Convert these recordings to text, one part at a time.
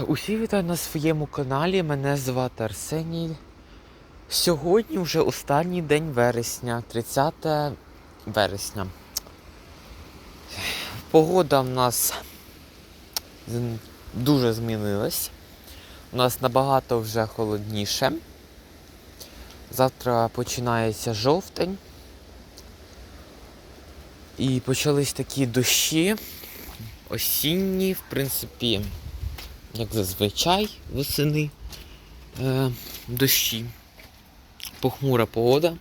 Усі вітаю на своєму каналі. Мене звати Арсеній. Сьогодні вже останній день вересня, 30 вересня. Погода в нас дуже змінилась. У нас набагато вже холодніше. Завтра починається жовтень. І почались такі дощі осінні, в принципі, як зазвичай восени е, дощі. Похмура погода.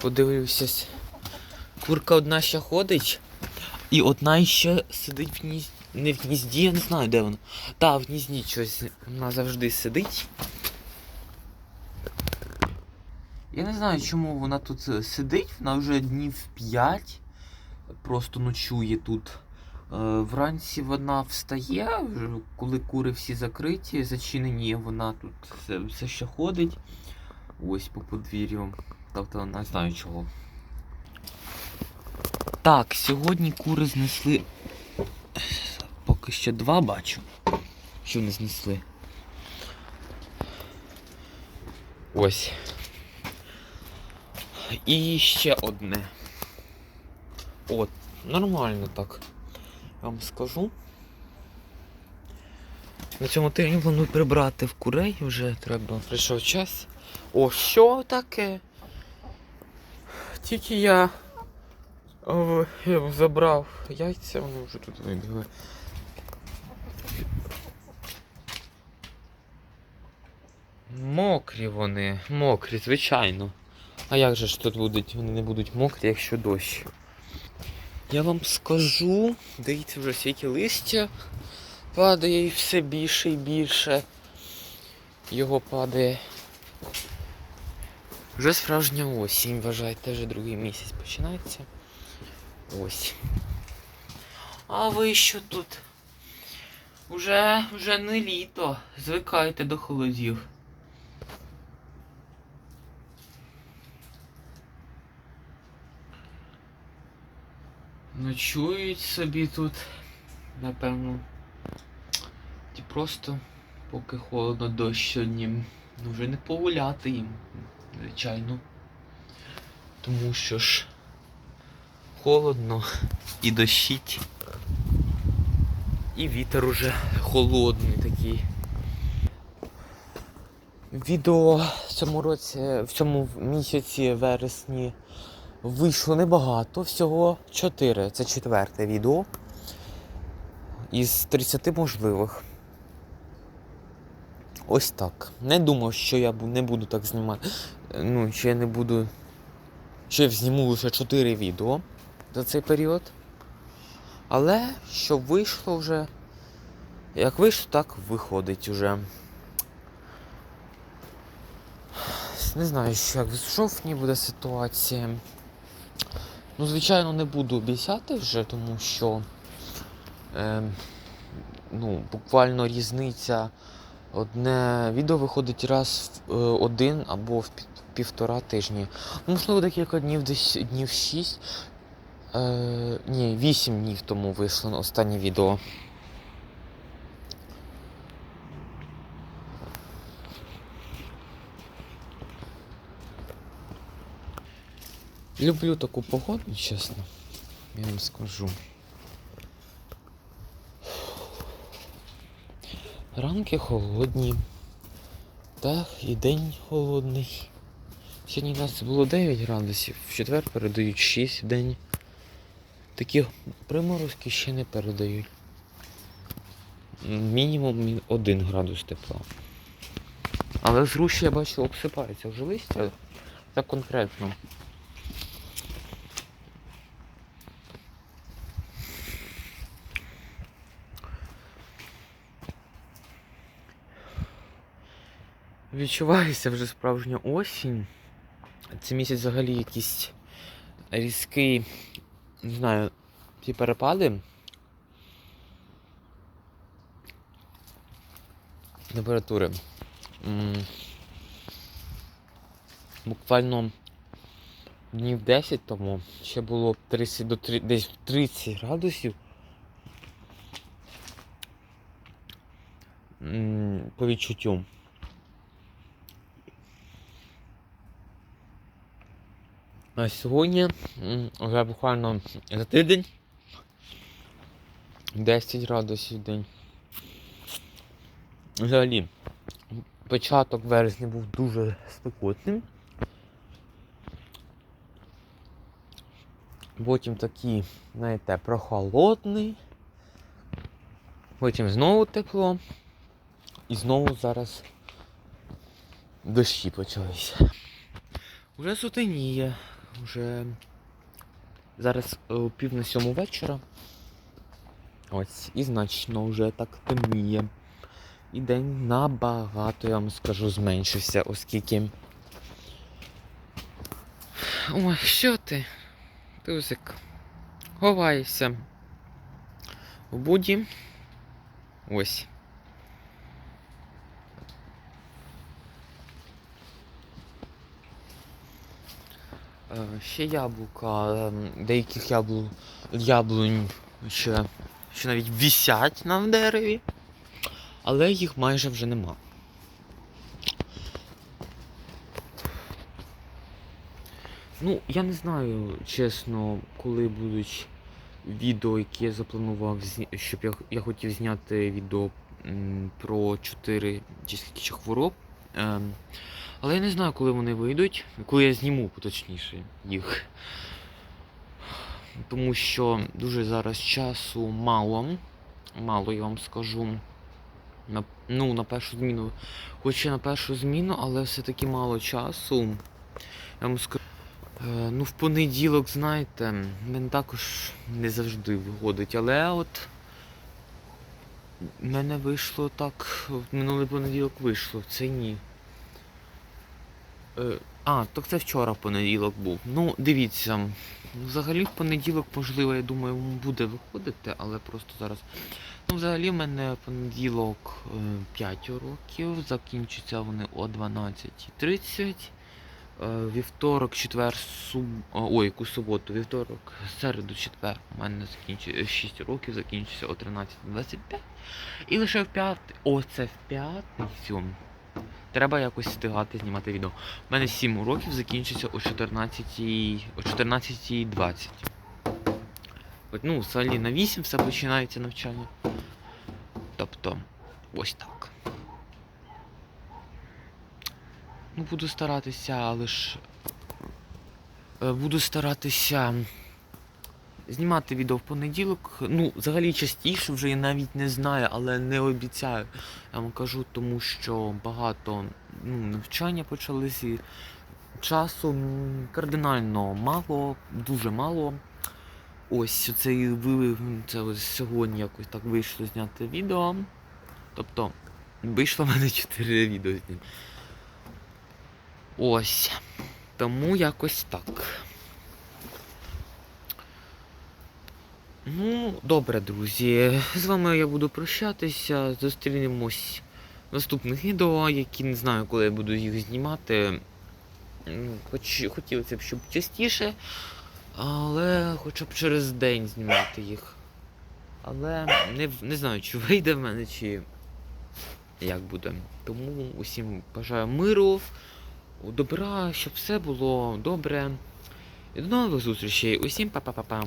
Подивлюся. Курка одна ще ходить, і одна ще сидить в гнізді. Не в гнізді, я не знаю, де вона. Та, в гнізді щось. Вона завжди сидить. Я не знаю, чому вона тут е, сидить, вона вже днів 5 просто ночує тут. Е, Вранці вона встає, коли кури всі закриті, зачинені, вона тут все, все ще ходить. Ось по подвір'ю. Тобто не знаю чого. Так, сьогодні кури знесли. Поки що два бачу. Що не знесли. Ось. І ще одне. От, нормально так. Я вам скажу. На цьому тижні планую прибрати в курей вже треба. Прийшов час. О, що таке? Тільки я, я забрав яйця, вони вже тут вибігли. Мокрі вони, мокрі, звичайно. А як же ж тут будуть, вони не будуть мокрі, якщо дощ? Я вам скажу, дивіться вже скільки листя падає і все більше і більше. Його падає. Вже справжня осінь, вважайте, вже другий місяць починається. Ось. А ви що тут? Уже, вже не літо. Звикайте до холодів. Ночують собі тут, напевно. Ті просто поки холодно дощ сьогодні. Ну вже не погуляти їм, звичайно. Тому що ж холодно і дощить. І вітер уже холодний такий. Відео в цьому році, в цьому місяці вересні вийшло небагато, всього 4. Це четверте відео. Із 30 можливих. Ось так. Не думав, що я не буду так знімати. Ну, що я не буду. Що я зніму лише 4 відео за цей період. Але що вийшло вже. Як вийшло, так виходить уже. Не знаю, що як в жовтні буде ситуація. Ну, звичайно, не буду обіцяти вже, тому що е, ну, буквально різниця. Одне відео виходить раз в е, один або в пі- півтора тижні. Ну, можливо, декілька днів, десь днів шість. Е, ні, вісім днів тому вийшло останнє відео. Люблю таку погоду, чесно. Я вам скажу. Ранки холодні. Так, і день холодний. Сьогодні у нас було 9 градусів, в четвер передають 6 в день. Такі приморозки ще не передають. Мінімум 1 градус тепла. Але зруші я бачу обсипається вже листя. Так конкретно. відчувається вже справжня осінь. Це місяць взагалі якийсь різкий, не знаю, ці перепади. Температури. Буквально днів 10 тому ще було 30 до 3, десь 30 градусів. По відчуттю. А сьогодні вже буквально за тиждень 10 градусів в день. Взагалі, початок вересня був дуже спекотним. Потім такий, знаєте, прохолодний. Потім знову тепло. І знову зараз дощі почалися. Уже сутеніє. Уже зараз е, пів на сьому вечора. Ось, і значно вже так темніє. І день набагато, я вам скажу, зменшився, оскільки. Ой, що ти? Тузик. Ховаєшся. В буді. Ось. Ще яблука, ем, деяких яблу... яблунь ще, ще навіть вісять на дереві, але їх майже вже нема. Ну, я не знаю, чесно, коли будуть відео, які я запланував, щоб я, я хотів зняти відео м, про 4 чи скільки хвороб. Ем, але я не знаю, коли вони вийдуть, коли я зніму, точніше, їх. Тому що дуже зараз часу мало. Мало, я вам скажу. На, ну, на першу зміну. Хоч і на першу зміну, але все-таки мало часу. Я вам скажу. Е, ну, в понеділок, знаєте, мене також не завжди виходить, але от. мене вийшло так. Минулий понеділок вийшло, це ні. Е, а, так це вчора понеділок був. Ну, дивіться. Взагалі в понеділок, можливо, я думаю, буде виходити, але просто зараз. Ну, взагалі в мене понеділок е, 5 уроків, закінчаться вони о 12.30. Е, Вівторок, четвер, суб... ой, яку суботу, вівторок, середу, четвер. У мене закінчує 6 років, закінчиться о 13.25. І лише в п'ят... О, це в п'ятницю. Треба якось встигати знімати відео. У мене 7 уроків закінчиться о 14 о 14.20. От, Ну, взагалі на 8 все починається навчання. Тобто, ось так. Ну, буду старатися, але ж. е, Буду старатися знімати відео в понеділок. Ну, взагалі частіше вже я навіть не знаю, але не обіцяю. Я вам кажу, тому що багато ну, навчання почалися. Часу кардинально мало, дуже мало. Ось це і це ось сьогодні якось так вийшло зняти відео. Тобто, вийшло в мене 4 відео зняти. Ось. Тому якось так. Ну, добре, друзі. З вами я буду прощатися. Зустрінемось в наступних відео, які не знаю, коли я буду їх знімати. Хоч хотілося б, щоб частіше, але хоча б через день знімати їх. Але не, не знаю, чи вийде в мене, чи як буде. Тому усім бажаю миру, добра, щоб все було добре. І до нових зустрічей. Усім па-па-па-па.